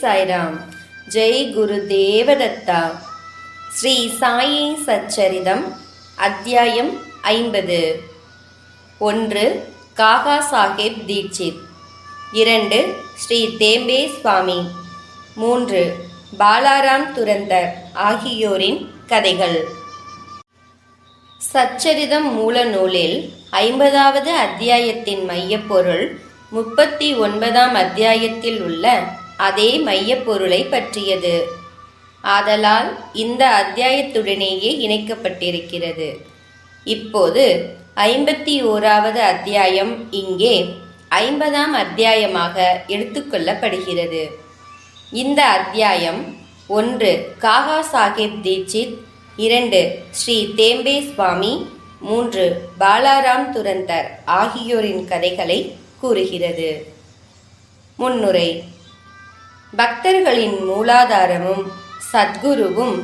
சாய்ராம். ஜெய் குரு தேவதத்தா. ஸ்ரீ சாயி சச்சரிதம் அத்தியாயம் ஐம்பது. ஒன்று காகா சாஹேப் தீட்சித். இரண்டு ஸ்ரீ தேம்பே சுவாமி. மூன்று பாலாராம் துரந்தர் ஆகியோரின் கதைகள். சச்சரிதம் மூல நூலில் ஐம்பதாவது அத்தியாயத்தின் மையப்பொருள் முப்பத்தி ஒன்பதாம் அத்தியாயத்தில் உள்ள அதே மையப்பொருளை பற்றியது. ஆதலால் இந்த அத்தியாயத்துடனேயே இணைக்கப்பட்டிருக்கிறது. இப்போது ஐம்பத்தி ஓராவது அத்தியாயம் இங்கே ஐம்பதாம் அத்தியாயமாக எடுத்துக்கொள்ளப்படுகிறது இந்த அத்தியாயம் ஒன்று காகா சாஹேப் தீட்சித் இரண்டு ஸ்ரீ தேம்பே சுவாமி மூன்று பாலாராம் துரந்தர் ஆகியோரின் கதைகளை கூறுகிறது. முன்னுரை பக்தர்களின் மூலாதாரமும் சத்குருவும்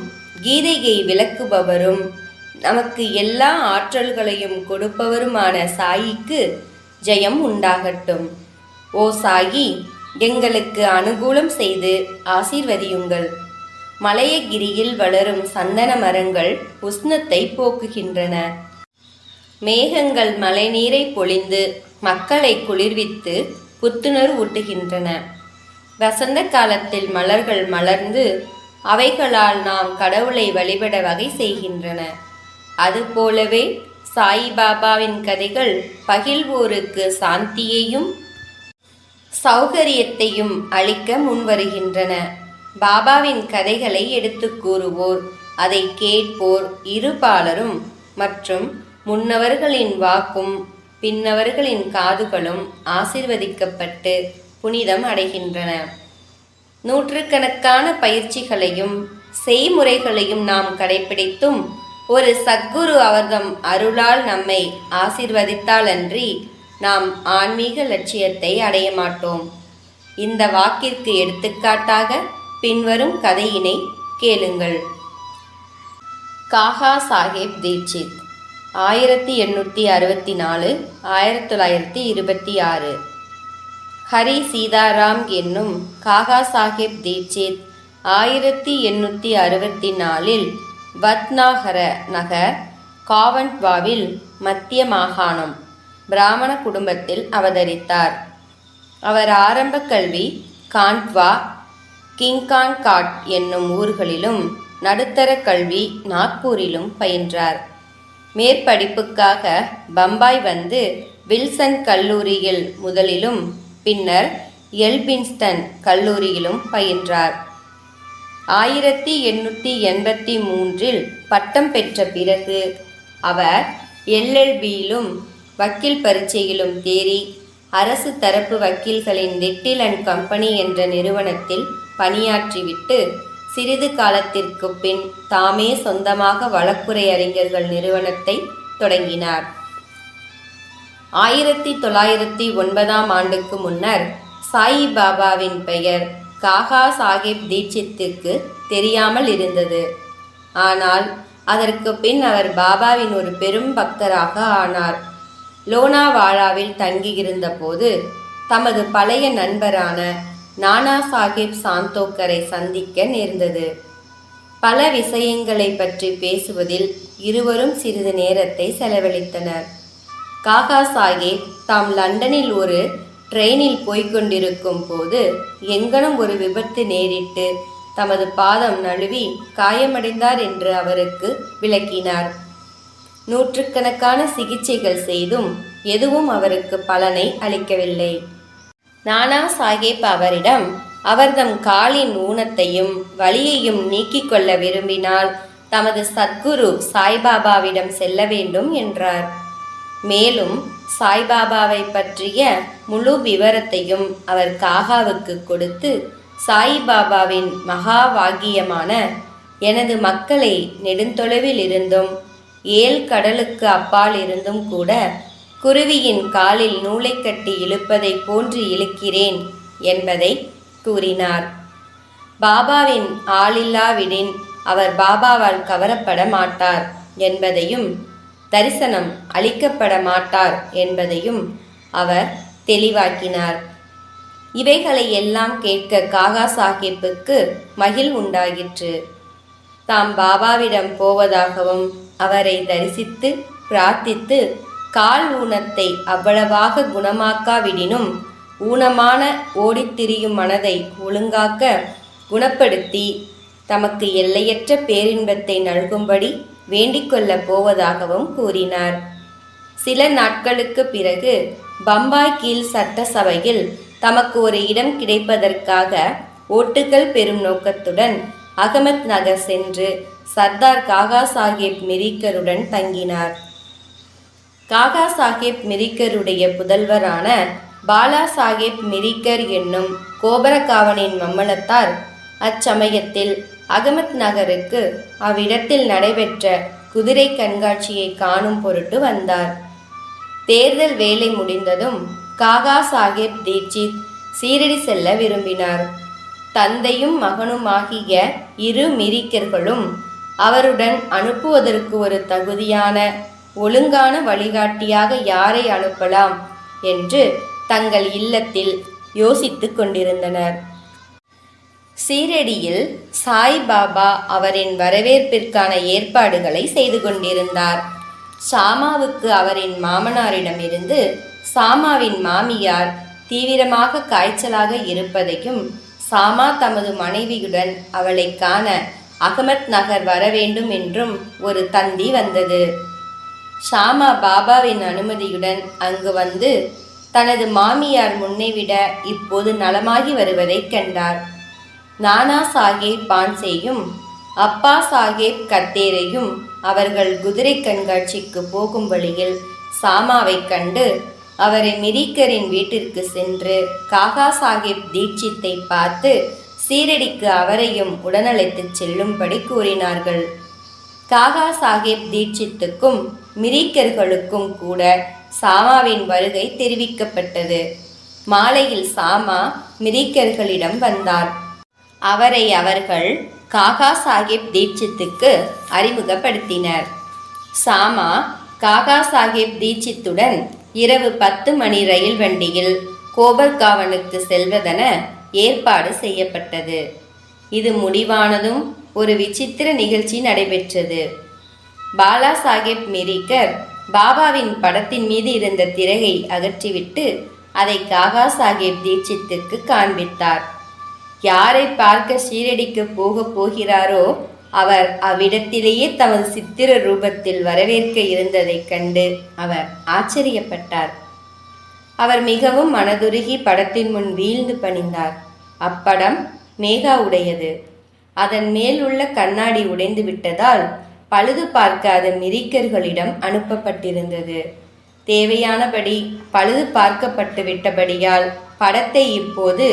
கீதையை விளக்குபவரும் நமக்கு எல்லா ஆற்றல்களையும் கொடுப்பவருமான சாயிக்கு ஜெயம் உண்டாகட்டும். ஓ சாயி எங்களுக்கு அனுகூலம் செய்து ஆசீர்வதியுங்கள். மலையகிரியில் வளரும் சந்தன மரங்கள் உஷ்ணத்தை போக்குகின்றன. மேகங்கள் மழைநீரை பொழிந்து மக்களை குளிர்வித்து புத்துணர்வு ஊட்டுகின்றன. வசந்த காலத்தில் மலர்கள் மலர்ந்து அவைகளால் நாம் கடவுளை வழிபட வகை செய்கின்றன. அதுபோலவே சாயிபாபாவின் கதைகள் பகிழ்வோருக்கு சாந்தியையும் சௌகரியத்தையும் அளிக்க முன்வருகின்றன. பாபாவின் கதைகளை எடுத்து கூறுவோர் அதை கேட்போர் இருபாலரும் மற்றும் முன்னவர்களின் வாக்கும் பின்னவர்களின் காதுகளும் ஆசிர்வதிக்கப்பட்டு புனிதம் அடைகின்றன. நூற்றுக்கணக்கான பயிற்சிகளையும் செய்முறைகளையும் நாம் கடைபிடித்தும் ஒரு சத்குரு அவர்தம் அருளால் நம்மை ஆசிர்வதித்தாலன்றி நாம் ஆன்மீக லட்சியத்தை அடைய மாட்டோம். இந்த வாக்கிற்கு எடுத்துக்காட்டாக பின்வரும் கதையினை கேளுங்கள். காகா சாஹேப் தீட்சித் ஆயிரத்தி எண்ணூற்றி அறுபத்தி நாலு ஆயிரத்தி தொள்ளாயிரத்தி இருபத்தி ஆறு. ஹரி சீதாராம் என்னும் காகா சாஹிப் தீட்சித் ஆயிரத்தி எண்ணூற்றி அறுபத்தி நாலில் வத்னாகர நகர் காவன்ட்வாவில் மத்திய மாகாணம் பிராமண குடும்பத்தில் அவதரித்தார். அவர் ஆரம்ப கல்வி கான்ட்வா கிங்கான்காட் என்னும் ஊர்களிலும் நடுத்தர கல்வி நாக்பூரிலும் பயின்றார். மேற்படிப்புக்காக பம்பாய் வந்து வில்சன் கல்லூரியில் முதலிலும் பின்னர் எல்பின்ஸ்டன் கல்லூரியிலும் பயின்றார். ஆயிரத்தி எண்ணூற்றி எண்பத்தி மூன்றில் பட்டம் பெற்ற பிறகு அவர் எல்எல்பியிலும் வக்கீல் பரீட்சையிலும் தேறி அரசு தரப்பு வக்கீல்களின் லிட்டில் அண்ட் கம்பெனி என்ற நிறுவனத்தில் பணியாற்றிவிட்டு சிறிது காலத்திற்கு பின் தாமே சொந்தமாக வழக்குரை அறிஞர்கள் நிறுவனத்தை தொடங்கினார். ஆயிரத்தி தொள்ளாயிரத்தி ஒன்பதாம் ஆண்டுக்கு முன்னர் சாயி பாபாவின் பெயர் காகா சாஹிப் தீட்சித்துக்கு தெரியாமல் இருந்தது. ஆனால் அதற்கு பின் அவர் பாபாவின் ஒரு பெரும் பக்தராக ஆனார். லோனாவாலாவில் தங்கியிருந்த போது தமது பழைய நண்பரான நானா சாஹிப் சாந்தோக்கரை சந்திக்க நேர்ந்தது. பல விஷயங்களை பற்றி பேசுவதில் இருவரும் சிறிது நேரத்தை செலவழித்தனர். காகா சாஹேப் தாம் லண்டனில் ஒரு ட்ரெயினில் போய்க்கொண்டிருக்கும் போது எங்கனும் ஒரு விபத்து நேரிட்டு தமது பாதம் நழுவி காயமடைந்தார் என்று அவருக்கு விளக்கினார். நூற்றுக்கணக்கான சிகிச்சைகள் செய்தும் எதுவும் அவருக்கு பலனை அளிக்கவில்லை. நானா சாஹேப் அவரிடம் அவர்தம் காலின் ஊனத்தையும் வலியையும் நீக்கிக் கொள்ள விரும்பினால் தமது சத்குரு சாய்பாபாவிடம் செல்ல வேண்டும் என்றார். மேலும் சாய்பாபாவை பற்றிய முழு விவரத்தையும் அவர் காகாவுக்கு கொடுத்து சாய்பாபாவின் மகா வாக்கியமான எனது மக்களை நெடுந்தொலைவில் இருந்தும் ஏழ் கடலுக்கு அப்பால் இருந்தும் கூட குருவியின் காலில் நூலை கட்டி இழுப்பதை போன்று இழுக்கிறேன் என்பதை கூறினார். பாபாவின் ஆளில்லாவிடின் அவர் பாபாவால் கவரப்பட மாட்டார் என்பதையும் தரிசனம் அளிக்கப்பட மாட்டார் என்பதையும் அவர் தெளிவாக்கினார். இவைகளை எல்லாம் கேட்க காகா சாஹிப்புக்கு மகிழ் உண்டாயிற்று. தாம் பாபாவிடம் போவதாகவும் அவரை தரிசித்து பிரார்த்தித்து கால் ஊனத்தை அவ்வளவாக குணமாக்காவிடினும் ஊனமான ஓடித்திரியும் மனதை ஒழுங்காக்க குணப்படுத்தி தமக்கு எல்லையற்ற பேரின்பத்தை நல்கும்படி வேண்டிக்கொள்ளப் போவதாகவும் கூறினார். சில நாட்களுக்கு பிறகு பம்பாய் கீழ் சட்டசபையில் தமக்கு ஒரு இடம் கிடைப்பதற்காக ஓட்டுகள் பெறும் நோக்கத்துடன் அகமத் நகர் சென்று சர்தார் காகா சாஹேப் மிரிக்கருடன் தங்கினார். காகா சாஹேப் மிரிக்கருடைய புதல்வரான பாலா சாஹேப் மிரிக்கர் என்னும் கோபரகாவனின் மம்மலத்தார் அச்சமயத்தில் அகமத் நகருக்கு அவ்விடத்தில் நடைபெற்ற குதிரை கண்காட்சியை காணும் பொருட்டு வந்தார். தேர்தல் வேலை முடிந்ததும் காகா சாஹிப் தீட்சித் சீரடி செல்ல விரும்பினார். தந்தையும் மகனுமாகிய இரு மிரிக்கர்களும் அவருடன் அனுப்புவதற்கு ஒரு தகுதியான ஒழுங்கான வழிகாட்டியாக யாரை அனுப்பலாம் என்று தங்கள் இல்லத்தில் யோசித்துக் கொண்டிருந்தனர். சீரடியில் சாய்பாபா அவரின் வரவேற்பிற்கான ஏற்பாடுகளை செய்து கொண்டிருந்தார். சாமாவுக்கு அவரின் மாமனாரிடமிருந்து சாமாவின் மாமியார் தீவிரமாக காய்ச்சலாக இருப்பதையும் சாமா தமது மனைவியுடன் அவளை காண அகமத் நகர் வர வேண்டும் என்றும் ஒரு தந்தி வந்தது. ஷாமா பாபாவின் அனுமதியுடன் அங்கு வந்து தனது மாமியார் முன்னைவிட இப்போது நலமாகி வருவதைக் கண்டார். நானா சாஹேப் பான்சேயும் அப்பா சாஹேப் கத்தேரையும் அவர்கள் குதிரை கண்காட்சிக்கு போகும் வழியில் சாமாவைக் கண்டு அவரை மிரிக்கரின் வீட்டிற்கு சென்று காகா சாஹேப் தீட்சித்தை பார்த்து சீரடிக்கு அவரையும் உடனழைத்துச் செல்லும்படி கூறினார்கள். காகா சாஹேப் தீட்சித்துக்கும் மிரிக்கர்களுக்கும் கூட சாமாவின் வருகை தெரிவிக்கப்பட்டது. மாலையில் சாமா மிரிக்கர்களிடம் வந்தார். அவரை அவர்கள் காகா சாஹிப் தீட்சித்துக்கு அறிமுகப்படுத்தினர். சாமா காகா சாஹிப் தீட்சித்துடன் இரவு பத்து மணி ரயில் வண்டியில் கோபர்காவனுக்கு செல்வதென ஏற்பாடு செய்யப்பட்டது. இது முடிவானதும் ஒரு விசித்திர நிகழ்ச்சி நடைபெற்றது. பாலா சாஹேப் மிரிக்கர் பாபாவின் படத்தின் மீது இருந்த திரையை அகற்றிவிட்டு அதை காகா சாஹேப் தீட்சித்துக்கு காண்பித்தார். யாரை பார்க்க ஷீரடிக்கு போகப் போகிறாரோ அவர் அவ்விடத்திலேயே தமது சித்திர ரூபத்தில் வரவேற்க இருந்ததைக் கண்டு அவர் ஆச்சரியப்பட்டார். அவர் மிகவும் மனதுருகி படத்தின் முன் வீழ்ந்து பணிந்தார். அப்படம் மேகா உடையது அதன் மேல் உள்ள கண்ணாடி உடைந்து விட்டதால் பழுது பார்க்காத மிரிக்கர்களிடம் அனுப்பப்பட்டிருந்தது. தேவையானபடி பழுது பார்க்கப்பட்டு விட்டபடியால் படத்தை இப்போது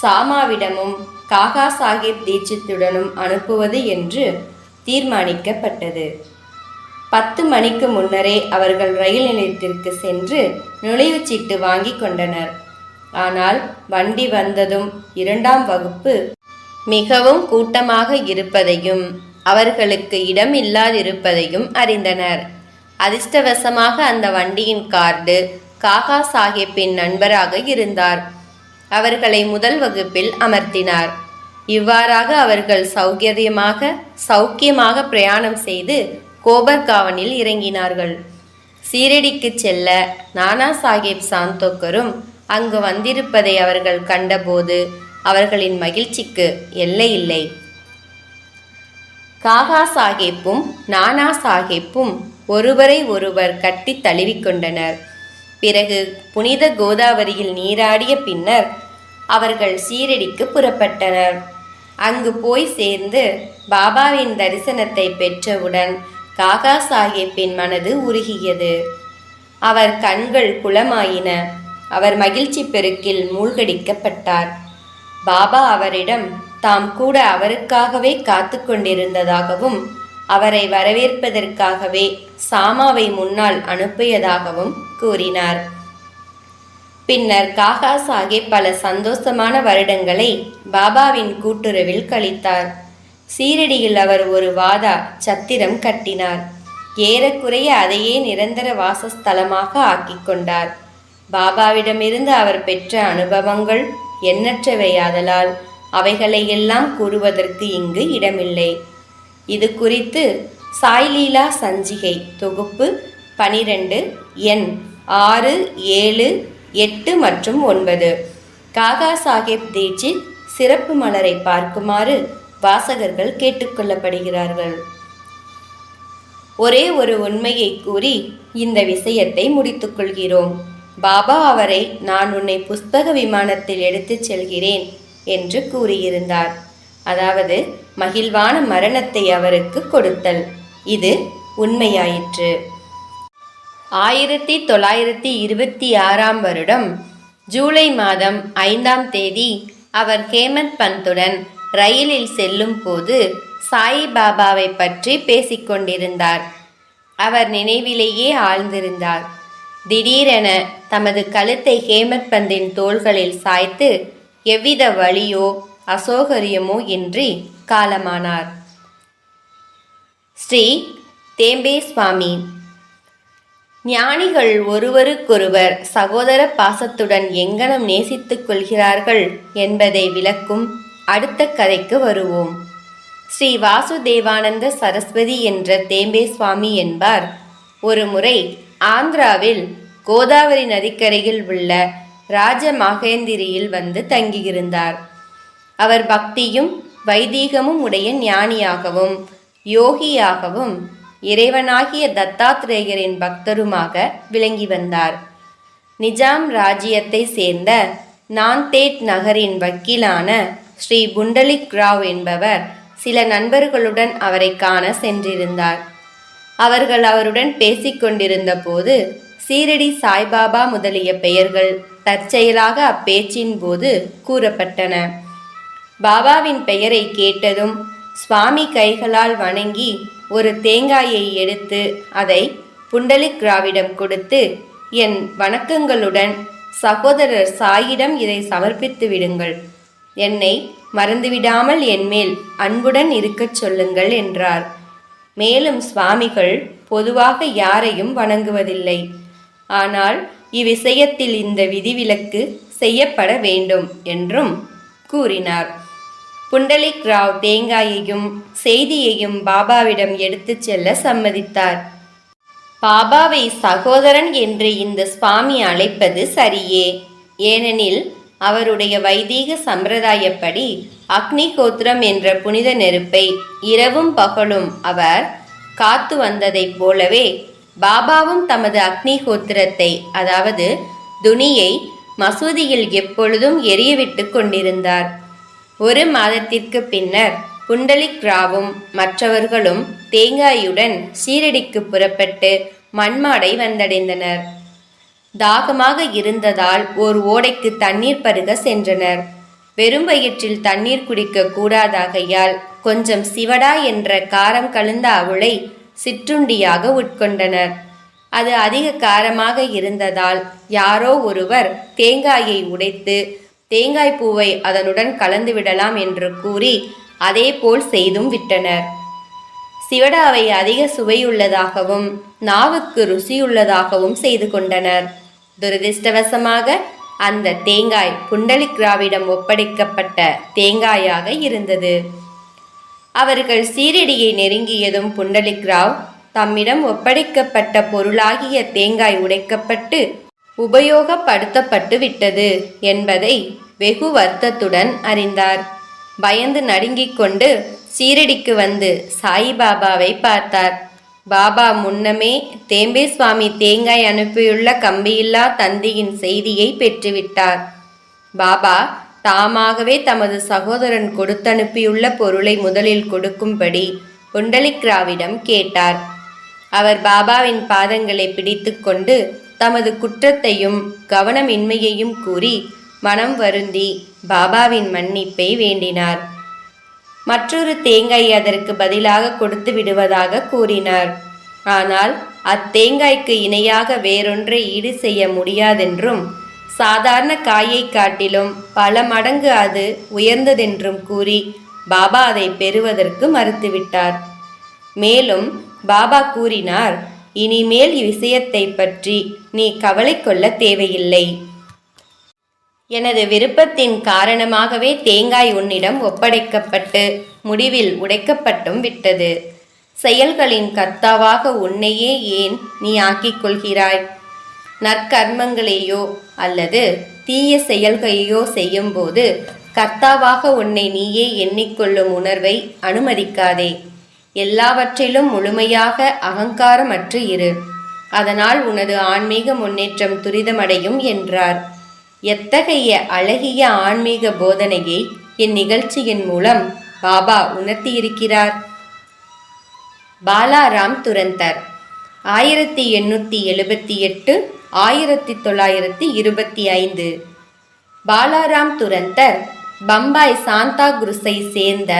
சாமாவிடமும் காகா சாஹிப் தீட்சித்துடனும் அனுப்புவது என்று தீர்மானிக்கப்பட்டது. பத்து மணிக்கு முன்னரே அவர்கள் ரயில் நிலையத்திற்கு சென்று நுழைவுச் சீட்டு வாங்கி கொண்டனர். ஆனால் வண்டி வந்ததும் இரண்டாம் வகுப்பு மிகவும் கூட்டமாக இருப்பதையும் அவர்களுக்கு இடம் இல்லாதிருப்பதையும் அறிந்தனர். அதிர்ஷ்டவசமாக அந்த வண்டியின் கார்டு காகா சாஹிப்பின் நண்பராக இருந்தார். அவர்களை முதல் வகுப்பில் அமர்த்தினார். இவ்வாறாக அவர்கள் சௌகரியமாக சௌக்கியமாக பிரயாணம் செய்து கோபர்காவனில் இறங்கினார்கள். சீரடிக்கு செல்ல நானா சாஹேப் சாந்தோக்கரும் அங்கு வந்திருப்பதை அவர்கள் கண்டபோது அவர்களின் மகிழ்ச்சிக்கு எல்லை இல்லை. காகா சாஹேப்பும் நானா சாஹேப்பும் ஒருவரை ஒருவர் கட்டி தழுவிக்கொண்டனர் பிறகு புனித கோதாவரியில் நீராடிய பின்னர் அவர்கள் சீரடிக்கு புறப்பட்டனர். அங்கு போய் சேர்ந்து பாபாவின் தரிசனத்தை பெற்றவுடன் காகா சாஹேப்பின் மனது உருகியது. அவர் கண்கள் குளமாயின. அவர் மகிழ்ச்சி பெருக்கில் மூழ்கடிக்கப்பட்டார். பாபா அவரிடம் தாம் கூட அவருக்காகவே காத்து கொண்டிருந்ததாகவும் அவரை வரவேற்பதற்காகவே சாமாவை முன்னால் அனுப்பியதாகவும் கூறினார். பின்னர் காகா சாஹேப் பல சந்தோஷமான வருடங்களை பாபாவின் கூட்டுறவில் கழித்தார். சீரடியில் அவர் ஒரு வாதா சத்திரம் கட்டினார். ஏறக்குறைய அதையே நிரந்தர வாசஸ்தலமாக ஆக்கிக் கொண்டார். பாபாவிடமிருந்து அவர் பெற்ற அனுபவங்கள் எண்ணற்றவையாதலால் அவைகளையெல்லாம் கூறுவதற்கு இங்கு இடமில்லை. இது குறித்து சாய்லீலா சஞ்சிகை தொகுப்பு பனிரெண்டு எண் ஆறு ஏழு எட்டு மற்றும் ஒன்பது. காகா சாஹேப் தீட்சித் சிறப்பு மலரை பார்க்குமாறு வாசகர்கள் கேட்டுக்கொள்ளப்படுகிறார்கள் ஒரே ஒரு உண்மையை கூறி இந்த விஷயத்தை முடித்துக்கொள்கிறோம் பாபா அவரை நான் உன்னை புஸ்தக விமானத்தில் எடுத்துச் செல்கிறேன் என்று கூறியிருந்தார். அதாவது மகிழ்வான மரணத்தை அவருக்கு கொடுத்தல். இது உண்மையாயிற்று. ஆயிரத்தி தொள்ளாயிரத்தி இருபத்தி ஆறாம் வருடம் ஜூலை மாதம் ஐந்தாம் தேதி அவர் ஹேமந்த் பந்துடன் ரயிலில் செல்லும் போது சாயிபாபாவை பற்றி பேசிக்கொண்டிருந்தார் அவர் நினைவிலேயே ஆழ்ந்திருந்தார். திடீரென தமது கழுத்தை ஹேமத் பந்தின் தோள்களில் சாய்த்து எவ்வித வழியோ அசௌகரியமோ இன்றி காலமானார். ஸ்ரீ தேம்பே சுவாமி ஞானிகள் ஒருவருக்கொருவர் சகோதர பாசத்துடன் எங்கனம் நேசித்துக் கொள்கிறார்கள் என்பதை விளக்கும் அடுத்த கதைக்கு வருவோம். ஸ்ரீ வாசுதேவானந்த சரஸ்வதி என்ற தேம்பே சுவாமி என்பார். ஒரு முறை ஆந்திராவில் கோதாவரி நதிக்கரையில் உள்ள ராஜ மகேந்திரியில் வந்து தங்கியிருந்தார். அவர் பக்தியும் வைதீகமும் உடைய ஞானியாகவும் யோகியாகவும் இறைவனாகிய தத்தாத்ரேயரின் பக்தருமாக விளங்கி வந்தார். நிஜாம் ராஜ்யத்தை சேர்ந்த நாந்தேட் நகரின் வக்கீலான ஸ்ரீ புண்டலிக் ராவ் என்பவர் சில நண்பர்களுடன் அவரை காண சென்றிருந்தார். அவர்கள் அவருடன் பேசிக்கொண்டிருந்த போது சீரடி சாய்பாபா முதலிய பெயர்கள் தற்செயலாக அப்பேச்சின் போது கூறப்பட்டன. பாபாவின் பெயரை கேட்டதும் சுவாமி கைகளால் வணங்கி ஒரு தேங்காயை எடுத்து அதை புண்டலிக் ராவிடம் கொடுத்து என் வணக்கங்களுடன் சகோதரர் சாயிடம் இதை சமர்ப்பித்து விடுங்கள். என்னை மறந்துவிடாமல் என்மேல் அன்புடன் இருக்கச் சொல்லுங்கள் என்றார். மேலும் சுவாமிகள் பொதுவாக யாரையும் வணங்குவதில்லை. ஆனால் இவ்விஷயத்தில் இந்த விதிவிலக்கு செய்யப்பட வேண்டும் என்றும் கூறினார். புண்டலிக் ராவ் தேங்காயையும் செய்தியையும் பாபாவிடம் எடுத்துச் செல்ல சம்மதித்தார். பாபாவை சகோதரன் என்று இந்த சுவாமி அழைப்பது சரியே. ஏனெனில் அவருடைய வைதீக சம்பிரதாயப்படி அக்னிகோத்திரம் என்ற புனித நெருப்பை இரவும் பகலும் அவர் காத்து வந்ததைப் போலவே பாபாவும் தமது அக்னிஹோத்திரத்தை அதாவது துணியை மசூதியில் எப்பொழுதும் எரியவிட்டு கொண்டிருந்தார். ஒரு மாதத்திற்கு பின்னர் புண்டலிக் ராவும் மற்றவர்களும் தேங்காயுடன் சீரடிக்கு புறப்பட்டு மண்மாடை வந்தடைந்தனர். தாகமாக இருந்ததால் ஓர் ஓடைக்கு தண்ணீர் பருக சென்றனர். வெறும் வயிற்றில் தண்ணீர் குடிக்க கூடாதாகையால் கொஞ்சம் சிவடா என்ற காரம் கலந்த அவளை சிற்றுண்டியாக உட்கொண்டனர். அது அதிக காரமாக இருந்ததால் யாரோ ஒருவர் தேங்காயை உடைத்து தேங்காய் பூவை அதனுடன் கலந்து விடலாம் என்று கூறி அதேபோல் செய்தும் விட்டனர். சிவடாவை அதிக சுவையுள்ளதாகவும் நாவுக்கு ருசியுள்ளதாகவும் செய்து கொண்டனர். துரதிர்ஷ்டவசமாக அந்த தேங்காய் புண்டலிக்ராவிடம் ஒப்படைக்கப்பட்ட தேங்காயாக இருந்தது. அவர்கள் சீரடியை நெருங்கியதும் புண்டலிக்ராவ் தம்மிடம் ஒப்படைக்கப்பட்ட பொருளாகிய தேங்காய் உடைக்கப்பட்டு உபயோகப்படுத்தப்பட்டு விட்டது என்பதை வெகு வருத்தத்துடன் அறிந்தார். பயந்து நடுங்கிக் கொண்டு சீரடிக்கு வந்து சாயிபாபாவை பார்த்தார். பாபா முன்னமே தேம்பே சுவாமி தேங்காய் அனுப்பியுள்ள கம்பியில்லா தந்தியின் செய்தியை பெற்றுவிட்டார். பாபா தாமாகவே தமது சகோதரன் கொடுத்தனுப்பியுள்ள பொருளை முதலில் கொடுக்கும்படி புண்டலிக்ராவிடம் கேட்டார். அவர் பாபாவின் பாதங்களை பிடித்துக்கொண்டு தமது குற்றத்தையும் கவனமின்மையையும் கூறி மனம் வருந்தி பாபாவின் மன்னிப்பை வேண்டினார். மற்றொரு தேங்காய் அதற்கு பதிலாக கொடுத்து விடுவதாக கூறினார். ஆனால் அத்தேங்காய்க்கு இணையாக வேறொன்றை ஈடு செய்ய முடியாதென்றும் சாதாரண காயை காட்டிலும் பல மடங்கு அது உயர்ந்ததென்றும் கூறி பாபா அதை பெறுவதற்கு மறுத்துவிட்டார். மேலும் பாபா கூறினார் இனிமேல் இவ்விஷயத்தை பற்றி நீ கவலை கொள்ள தேவையில்லை. எனது விருப்பத்தின் காரணமாகவே தேங்காய் உன்னிடம் ஒப்படைக்கப்பட்டு முடிவில் உடைக்கப்பட்டும் விட்டது. செயல்களின் கர்த்தாவாக உன்னையே ஏன் நீ ஆக்கிக் கொள்கிறாய்? நற்கர்மங்களையோ அல்லது தீய செயல்களையோ செய்யும்போது கர்த்தாவாக உன்னை நீயே எண்ணிக்கொள்ளும் உணர்வை அனுமதிக்காதே. எல்லாவற்றிலும் முழுமையாக அகங்காரமற்று இரு. அதனால் உனது ஆன்மீக முன்னேற்றம் துரிதமடையும் என்றார். எத்தகைய அழகிய ஆன்மீக போதனையை இந்நிகழ்ச்சியின் மூலம் பாபா உணர்த்தியிருக்கிறார்? பாலாராம் துரந்தர் ஆயிரத்தி எண்ணூற்றி எழுபத்தி எட்டு ஆயிரத்தி தொள்ளாயிரத்தி இருபத்தி ஐந்து. பாலாராம் துரந்தர் பம்பாய் சாந்தா குருஸை சேர்ந்த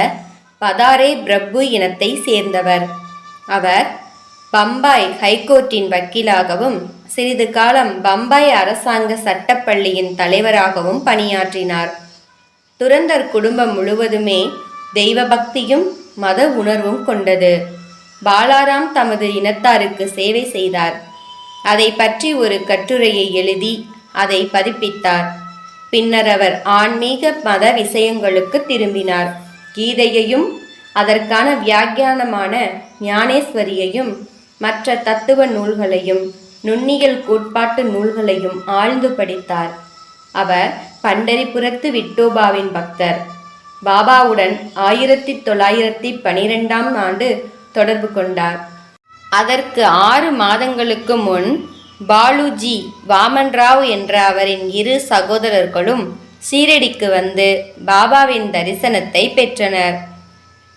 பதாரே பிரபு இனத்தை சேர்ந்தவர். அவர் பம்பாய் ஹைகோர்ட்டின் வக்கீலாகவும் சிறிது காலம் பம்பாய் அரசாங்க சட்டப்பள்ளியின் தலைவராகவும் பணியாற்றினார். துரந்தர் குடும்பம் முழுவதுமே தெய்வ பக்தியும் மத உணர்வும் கொண்டது. பாலாராம் தமது இனத்தாருக்கு சேவை செய்தார். அதை பற்றி ஒரு கட்டுரையை எழுதி அதை பதிப்பித்தார். பின்னர் அவர் ஆன்மீக மத விஷயங்களுக்கு திரும்பினார். கீதையையும் அதற்கான வியாக்கியானமான ஞானேஸ்வரியையும் மற்ற தத்துவ நூல்களையும் நுண்ணியல் கோட்பாட்டு நூல்களையும் ஆழ்ந்து படித்தார். அவர் பண்டரிபுரத்து விட்டோபாவின் பக்தர். பாபாவுடன் ஆயிரத்தி தொள்ளாயிரத்தி பனிரெண்டாம் ஆண்டு தொடர்பு கொண்டார். அதற்கு ஆறு மாதங்களுக்கு முன் பாலுஜி வாமன்ராவ் என்ற அவரின் இரு சகோதரர்களும் சீரடிக்கு வந்து பாபாவின் தரிசனத்தை பெற்றனர்.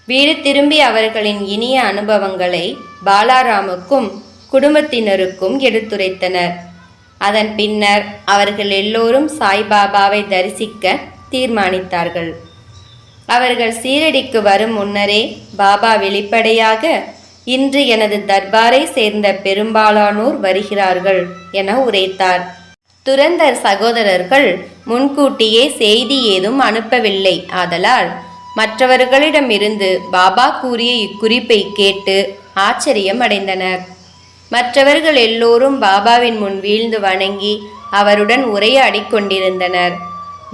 வீடு திரும்பி அவர்களின் இனிய அனுபவங்களை பாலாராமுக்கும் குடும்பத்தினருக்கும் எடுத்துரைத்தனர். அதன் பின்னர் அவர்கள் எல்லோரும் சாய்பாபாவை தரிசிக்க தீர்மானித்தார்கள். அவர்கள் சீரடிக்கு வரும் முன்னரே பாபா வெளிப்படையாக இன்று எனது தர்பாரை சேர்ந்த பெரும்பாலானோர் வருகிறார்கள் என உரைத்தார். துரந்தர் சகோதரர்கள் முன்கூட்டியே செய்தி ஏதும் அனுப்பவில்லை ஆதலால் மற்றவர்களிடமிருந்து பாபா கூறிய இக்குறிப்பை கேட்டு ஆச்சரியம் அடைந்தனர் மற்றவர்கள் எல்லோரும் பாபாவின் முன் வீழ்ந்து வணங்கி அவருடன் உரையாடி கொண்டிருந்தனர்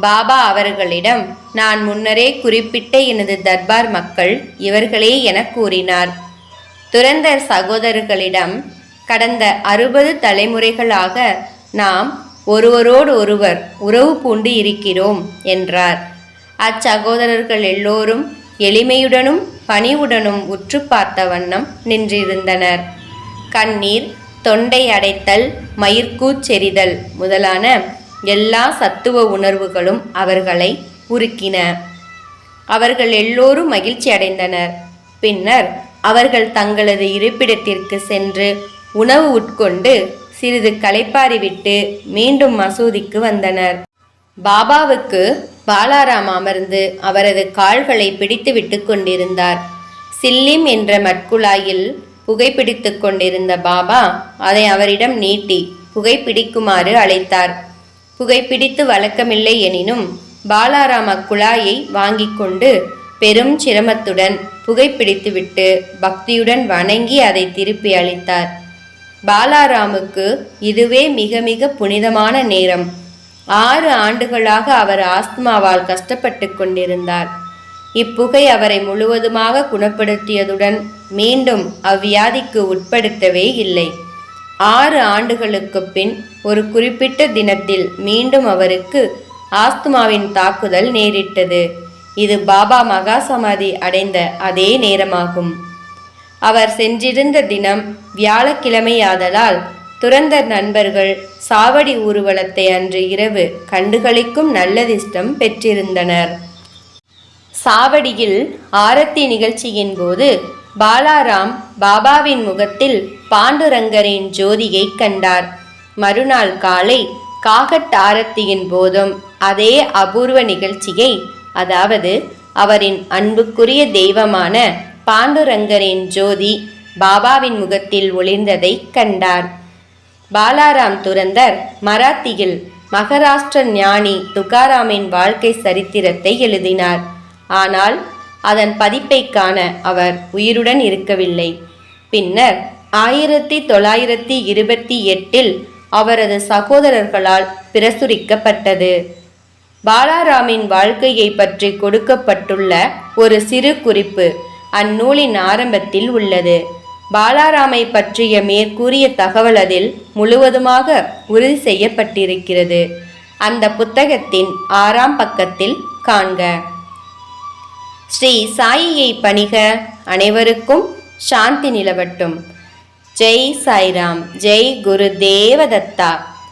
பாபா அவர்களிடம் நான் முன்னரே குறிப்பிட்ட எனது தர்பார் மக்கள் இவர்களே என கூறினார். துரந்தர் சகோதரர்களிடம் கடந்த அறுபது தலைமுறைகளாக நாம் ஒருவரோடு ஒருவர் உறவு பூண்டு இருக்கிறோம் என்றார். அச்சகோதரர்கள் எல்லோரும் எளிமையுடனும் பணிவுடனும் உற்று பார்த்த வண்ணம் நின்றிருந்தனர். கண்ணீர் தொண்டை அடைத்தல் மயிர்கூச்செறிதல் முதலான எல்லா சத்துவ உணர்வுகளும் அவர்களை உருக்கின. அவர்கள் எல்லோரும் மகிழ்ச்சி அடைந்தனர். பின்னர் அவர்கள் தங்களது இருப்பிடத்திற்கு சென்று உணவு உட்கொண்டு சிறிது களைப்பாறிவிட்டு மீண்டும் மசூதிக்கு வந்தனர். பாபாவுக்கு பாலாராம் அமர்ந்து அவரது கால்களை பிடித்து விட்டு கொண்டிருந்தார். சில்லிம் என்ற மட்குழாயில் புகைப்பிடித்து கொண்டிருந்த பாபா அதை அவரிடம் நீட்டி புகைப்பிடிக்குமாறு அழைத்தார். புகைப்பிடித்து வழக்கமில்லை எனினும் பாலாராம் அக்குழாயை வாங்கி கொண்டு பெரும் சிரமத்துடன் புகைப்பிடித்துவிட்டு பக்தியுடன் வணங்கி அதை திருப்பி அளித்தார். பாலாராமுக்கு இதுவே மிக மிக புனிதமான நேரம். ஆறு ஆண்டுகளாக அவர் ஆஸ்துமாவால் கஷ்டப்பட்டு கொண்டிருந்தார். இப்புகை அவரை முழுவதுமாக குணப்படுத்தியதுடன் மீண்டும் அவ்வியாதிக்கு உட்படுத்தவே இல்லை. ஆறு ஆண்டுகளுக்கு பின் ஒரு குறிப்பிட்ட தினத்தில் மீண்டும் அவருக்கு ஆஸ்துமாவின் தாக்குதல் நேரிட்டது. இது பாபா மகா சமாதி அடைந்த அதே நேரமாகும். அவர் சென்றிருந்த தினம் வியாழக்கிழமையாதலால் துறந்த நண்பர்கள் சாவடி ஊர்வலத்தை அன்று இரவு கண்டுகளிக்கும் நல்லதிஷ்டம் பெற்றிருந்தனர். சாவடியில் ஆரத்தி நிகழ்ச்சியின் போது பாலாராம் பாபாவின் முகத்தில் பாண்டுரங்கரின் ஜோதியை கண்டார். மறுநாள் காலை காகட் ஆரத்தியின் போதும் அதே அபூர்வ நிகழ்ச்சியை அதாவது அவரின் அன்புக்குரிய தெய்வமான பாண்டுரங்கரின் ஜோதி பாபாவின் முகத்தில் ஒளிர்ந்ததை கண்டார். பாலாராம் துரந்தர் மராத்தியில் மகாராஷ்டிர ஞானி துகாராமின் வாழ்க்கை சரித்திரத்தை எழுதினார். ஆனால் அதன் பதிப்பை காண அவர் உயிருடன் இருக்கவில்லை. பின்னர் ஆயிரத்தி தொள்ளாயிரத்தி இருபத்தி எட்டில் அவரது சகோதரர்களால் பிரசுரிக்கப்பட்டது. பாலாராமின் வாழ்க்கையை பற்றி கொடுக்கப்பட்டுள்ள ஒரு சிறு குறிப்பு அந்நூலின் ஆரம்பத்தில் உள்ளது. பாலாராமை பற்றிய மேற்கூறிய தகவல் அதில் முழுவதுமாக உறுதி செய்யப்பட்டிருக்கிறது. அந்த புத்தகத்தின் ஆறாம் பக்கத்தில் காண்க. ஸ்ரீ சாயியை பணிக அனைவருக்கும் சாந்தி நிலவட்டும். ஜெய் சாய்ராம் ஜெய் குரு தேவதத்தா.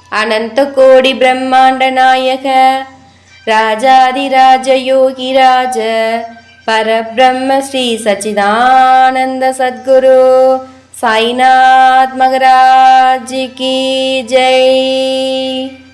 அனந்த கோடி பிரம்மாண்ட நாயக. ராஜாதிராஜ யோகிராஜ பரபிரம்ம ஸ்ரீ சச்சிதானந்த சத்குரு. சாய்நாத் மகராஜ் கி ஜெய்.